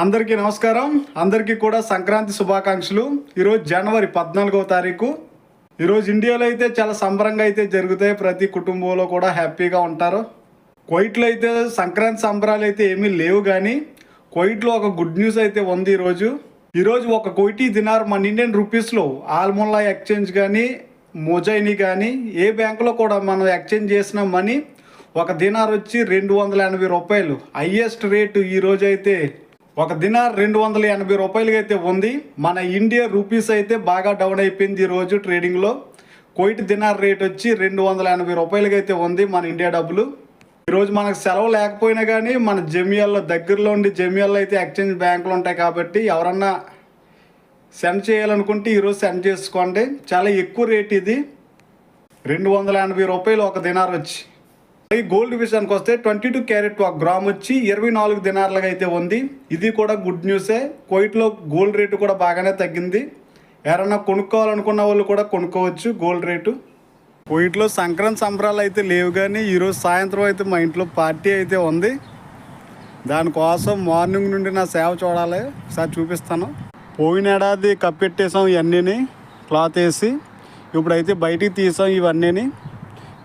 అందరికీ నమస్కారం. అందరికీ కూడా సంక్రాంతి శుభాకాంక్షలు. ఈరోజు జనవరి పద్నాలుగవ తారీఖు. ఈరోజు ఇండియాలో అయితే చాలా సంబరంగా అయితే జరుగుతాయి. ప్రతి కుటుంబంలో కూడా హ్యాపీగా ఉంటారు. కోయిట్లో అయితే సంక్రాంతి సంబరాలు అయితే ఏమీ లేవు కానీ కోయిట్లో ఒక గుడ్ న్యూస్ అయితే ఉంది ఈరోజు. ఈరోజు ఒక కోయిటీ దినార్ మన ఇండియన్ రూపీస్లో ఆల్మోల్లా ఎక్స్చేంజ్ కానీ మొజైని కానీ ఏ బ్యాంకులో కూడా మనం ఎక్స్చేంజ్ చేసిన మనీ ఒక దినార్ వచ్చి రెండు వందల ఎనభై రూపాయలు. హయ్యెస్ట్ రేటు ఈ అయితే ఒక దినార్ రెండు వందల ఎనభై రూపాయలుగా అయితే ఉంది. మన ఇండియా రూపీస్ అయితే బాగా డౌన్ అయిపోయింది ఈ రోజు ట్రేడింగ్లో కోయిట్ దినార్ రేట్ వచ్చి రెండు వందల ఎనభై రూపాయలుగా అయితే ఉంది మన ఇండియా డబ్బులు. ఈరోజు మనకు సెలవు లేకపోయినా కానీ మన జమియాల్లో దగ్గరలో ఉండి జమియాల్లో అయితే ఎక్స్చేంజ్ బ్యాంకులు ఉంటాయి కాబట్టి ఎవరన్నా సెండ్ చేయాలనుకుంటే ఈరోజు సెండ్ చేసుకోండి. చాలా ఎక్కువ రేట్ ఇది. రెండు వందల ఎనభై రూపాయలు ఒక దినార్ వచ్చి. ఈ గోల్డ్ విషయానికి వస్తే ట్వంటీ టూ క్యారెట్ ఒక గ్రామ్ వచ్చి ఇరవై నాలుగు దినార్లుగా అయితే ఉంది. ఇది కూడా గుడ్ న్యూసే. కోయిట్లో గోల్డ్ రేటు కూడా బాగానే తగ్గింది. ఎవరన్నా కొనుక్కోవాలనుకున్న వాళ్ళు కూడా కొనుక్కోవచ్చు గోల్డ్ రేటు. కోయిట్లో సంక్రాంతి సంబరాలు అయితే లేవు కానీ ఈరోజు సాయంత్రం అయితే మా ఇంట్లో పార్టీ అయితే ఉంది. దానికోసం మార్నింగ్ నుండి నా సేవ చూడాలి. ఒకసారి చూపిస్తాను. పోయిన ఏడాది కప్పెట్టేసాం ఇవన్నీని క్లాత్ వేసి. ఇప్పుడైతే బయటికి తీసాం ఇవన్నీని.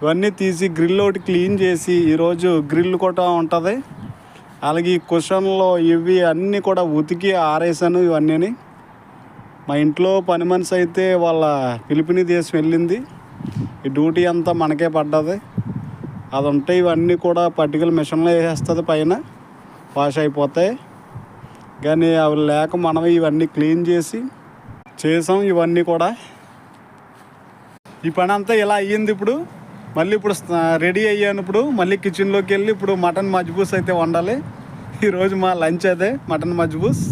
ఇవన్నీ తీసి గ్రిల్ ఒకటి క్లీన్ చేసి ఈరోజు గ్రిల్ కూడా ఉంటుంది. అలాగే ఈ కుషన్లో ఇవి అన్నీ కూడా ఉతికి ఆరేసాను ఇవన్నీని. మా ఇంట్లో పని మనిషి అయితే వాళ్ళ పిలిపిని దేశం వెళ్ళింది. ఈ డ్యూటీ అంతా మనకే పడ్డది. అది ఉంటే ఇవన్నీ కూడా పర్టికులర్ మిషన్లో వేసేస్తుంది పైన. వాష్ అయిపోతాయి. కానీ అవి లేక మనం ఇవన్నీ క్లీన్ చేసి చేసాం ఇవన్నీ కూడా. ఈ పని అంతా ఇలా అయ్యింది ఇప్పుడు. మళ్ళీ ఇప్పుడు రెడీ అయ్యాను ఇప్పుడు మళ్ళీ కిచెన్లోకి వెళ్ళి ఇప్పుడు మటన్ మజ్బూస్ అయితే వండాలి. ఈరోజు మా లంచ్ అదే మటన్ మజ్బూస్.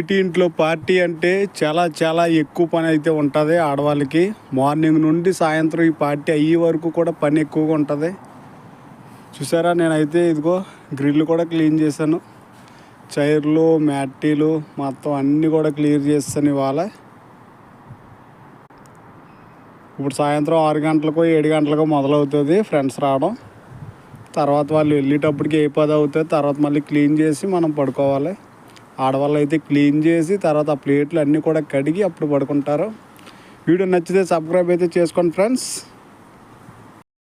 ఇటు ఇంట్లో పార్టీ అంటే చాలా చాలా ఎక్కువ పని అయితే ఉంటుంది ఆడవాళ్ళకి. మార్నింగ్ నుండి సాయంత్రం ఈ పార్టీ అయ్యే వరకు కూడా పని ఎక్కువగా ఉంటుంది. చూసారా నేనైతే ఇదిగో గ్రిల్ కూడా క్లీన్ చేశాను. చైర్లు మ్యాటీలు మొత్తం అన్నీ కూడా క్లియర్ చేస్తాను ఇవాళ. ఇప్పుడు సాయంత్రం ఆరు గంటలకు ఏడు గంటలకు మొదలవుతుంది. ఫ్రెండ్స్ రావడం. తర్వాత వాళ్ళు వెళ్ళేటప్పటికి ఏ పది అవుతుంది తర్వాత మళ్ళీ క్లీన్ చేసి మనం పడుకోవాలి. ఆడవాళ్ళు అయితే క్లీన్ చేసి తర్వాత ఆ ప్లేట్లు అన్నీ కూడా కడిగి అప్పుడు పడుకుంటారు. వీడియో నచ్చితే సబ్స్క్రైబ్ అయితే చేసుకోండి ఫ్రెండ్స్.